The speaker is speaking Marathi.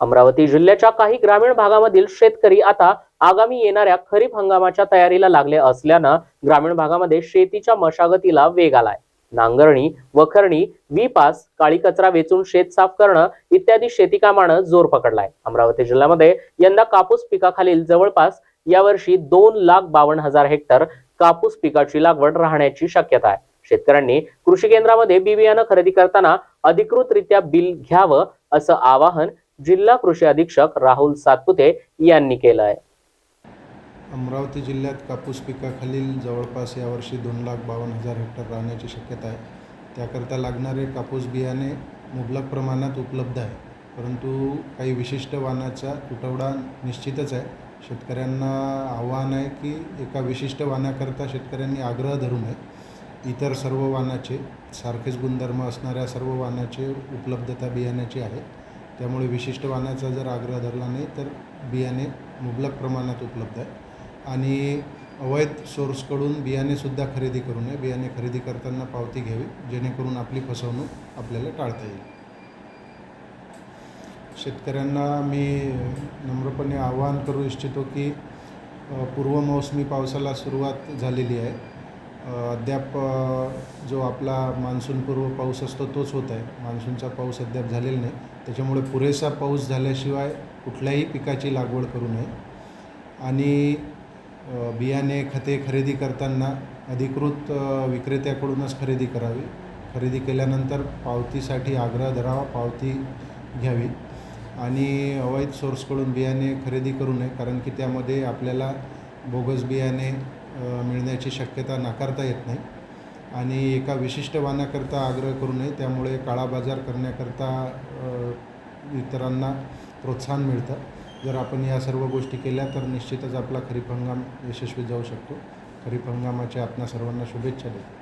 अमरावती जिल्ह्याच्या काही ग्रामीण भागामधील शेतकरी आता आगामी येणाऱ्या खरीप हंगामाच्या तयारीला लागले असल्यानं ग्रामीण भागामध्ये शेतीच्या मशागतीला वेग आलाय. नांगरणी वखरणी वी पास काळी कचरा वेचून शेत साफ करणं इत्यादी शेती कामानं जोर पकडलाय. अमरावती जिल्ह्यामध्ये यंदा कापूस पिकाखालील जवळपास यावर्षी दोन लाख बावन्न हजार हेक्टर कापूस पिकाची लागवड राहण्याची शक्यता आहे. शेतकऱ्यांनी कृषी केंद्रामध्ये बी बियाणं खरेदी करताना अधिकृतरित्या बिल घ्यावं असं आवाहन जिल्हा कृषी अधीक्षक राहुल सातपुते यांनी केलं आहे अमरावती जिल्ह्यात कापूस पिकाखालील जवळपास यावर्षी दोन लाख बावन्न हजार हेक्टर राहण्याची शक्यता आहे. त्याकरता लागणारे कापूस बियाणे मुबलक प्रमाणात उपलब्ध आहे. परंतु काही विशिष्ट वाणाचा तुटवडा निश्चितच आहे. शेतकऱ्यांना आव्हान आहे की एका विशिष्ट वाणाकरता शेतकऱ्यांनी आग्रह धरू नये. इतर सर्व वाणाचे सारखेच गुणधर्म असणाऱ्या सर्व वाणाचे उपलब्धता बियाण्याची आहे. त्यामुळे विशिष्ट वाणाचा जर आग्रह धरला नाही तर बियाणे मुबलक प्रमाणात उपलब्ध आहे. आणि अवैध सोर्सकडून बियाणेसुद्धा खरेदी करू नये. बियाणे खरेदी करताना पावती घ्यावी जेणेकरून आपली फसवणूक आपल्याला टाळता येईल. शेतकऱ्यांना मी नम्रपणे आवाहन करू इच्छितो की पूर्वमौसमी पूर्वमोसमी पावसाला सुरुवात झालेली आहे. अद्याप जो आपला मान्सूनपूर्व पाऊस असतो तोच होत आहे. मान्सूनचा पाऊस अद्याप झालेला नाही. त्याच्यामुळे पुरेसा पाऊस झाल्याशिवाय कुठल्याही पिकाची लागवड करू नये. आणि बियाणे खते खरेदी करताना अधिकृत विक्रेत्याकडूनच खरेदी करावी. खरेदी केल्यानंतर पावतीसाठी आग्रह धरावा पावती घ्यावी. आणि अवैध सोर्सकडून बियाणे खरेदी करू नये कारण की त्यामध्ये आपल्याला बोगस बियाणे मिळण्याची शक्यता नाकारता येत नाही. आणि एका विशिष्ट वाणाकरता आग्रह करू नये. त्यामुळे काळा बाजार करण्याकरता इतरांना प्रोत्साहन मिळतं. जर आपण या सर्व गोष्टी केल्या तर निश्चितच आपला खरीप हंगाम यशस्वी जाऊ शकतो. खरीप हंगामाच्या आपणा सर्वांना शुभेच्छा देतो.